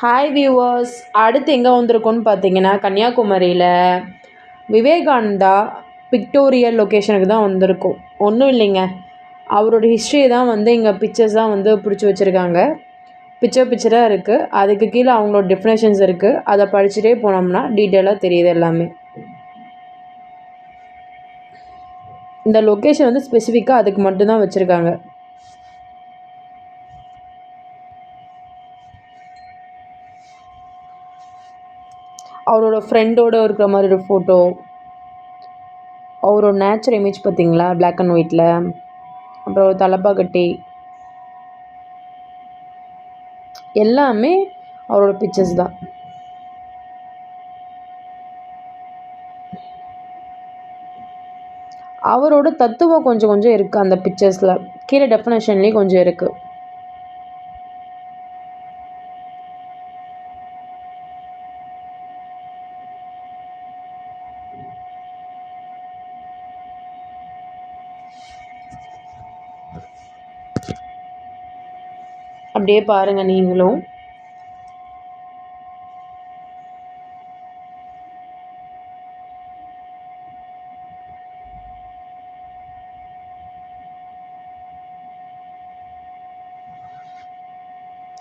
Hi viewers அடுத்து எங்கே வந்திருக்கோன்னு பார்த்தீங்கன்னா கன்னியாகுமரியில் விவேகானந்தா பிக்டோரியல் லொக்கேஷனுக்கு தான் வந்திருக்கோம். ஒன்றும் இல்லைங்க. அவரோட ஹிஸ்ட்ரி தான் வந்து இங்கே பிக்சர்ஸ் தான் வந்து பிடிச்சி வச்சுருக்காங்க. பிக்சர் பிக்சராக இருக்குது அதுக்கு கீழே அவங்களோட டெஃபினேஷன்ஸ் இருக்குது அதை படிச்சுட்டே போனோம்னா டீட்டெயிலாக தெரியுது எல்லாமே. இந்த லொக்கேஷன் வந்து ஸ்பெசிஃபிக்காக அதுக்கு மட்டும்தான் வச்சுருக்காங்க. அவரோட ஃப்ரெண்டோட இருக்கிற மாதிரி ஒரு ஃபோட்டோ அவரோட நேச்சர் இமேஜ் பார்த்தீங்களா? பிளாக் அண்ட் ஒயிட்டில் அப்புறம் தலப்பாக்கட்டி எல்லாமே அவரோட பிக்சர்ஸ் தான். அவரோட தத்துவம் கொஞ்சம் கொஞ்சம் இருக்குது அந்த பிக்சர்ஸில் கீழே டெஃபினேஷன்லேயும் கொஞ்சம் இருக்குது அப்படியே பாருங்கள் நீங்களும்.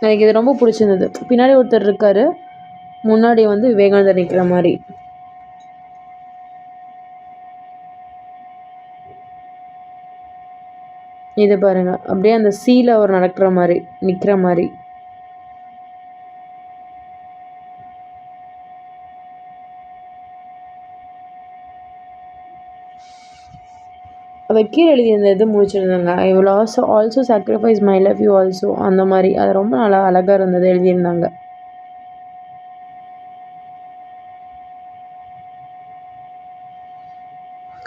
எனக்கு இது ரொம்ப பிடிச்சிருந்தது. பின்னாடி ஒருத்தர் இருக்கார். முன்னாடி வந்து விவேகானந்தர் நிற்கிற மாதிரி. இது பாருங்க. அப்படியே அந்த சீல அவர் நடக்கிற மாதிரி நிற்கிற மாதிரி. அதை கீழே எழுதி அந்த இது முடிச்சிருந்தாங்க. I will also also sacrifice my love you also அந்த மாதிரி. அது ரொம்ப நல்லா அழகாக இருந்தது எழுதியிருந்தாங்க.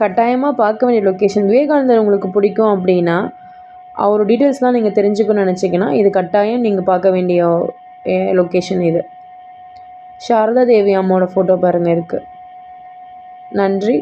கட்டாயமாக பார்க்க வேண்டிய லொக்கேஷன் விவேகானந்தர் உங்களுக்கு பிடிக்கும் அப்படின்னா அவர் டீட்டெயில்ஸ்லாம் நீங்கள் தெரிஞ்சுக்கணும்னு நினச்சிங்கன்னா இது கட்டாயம் நீங்கள் பார்க்க வேண்டிய லொக்கேஷன் இது. சாரதா தேவி அம்மாவோட ஃபோட்டோ பாருங்கள் இருக்குது நன்றி.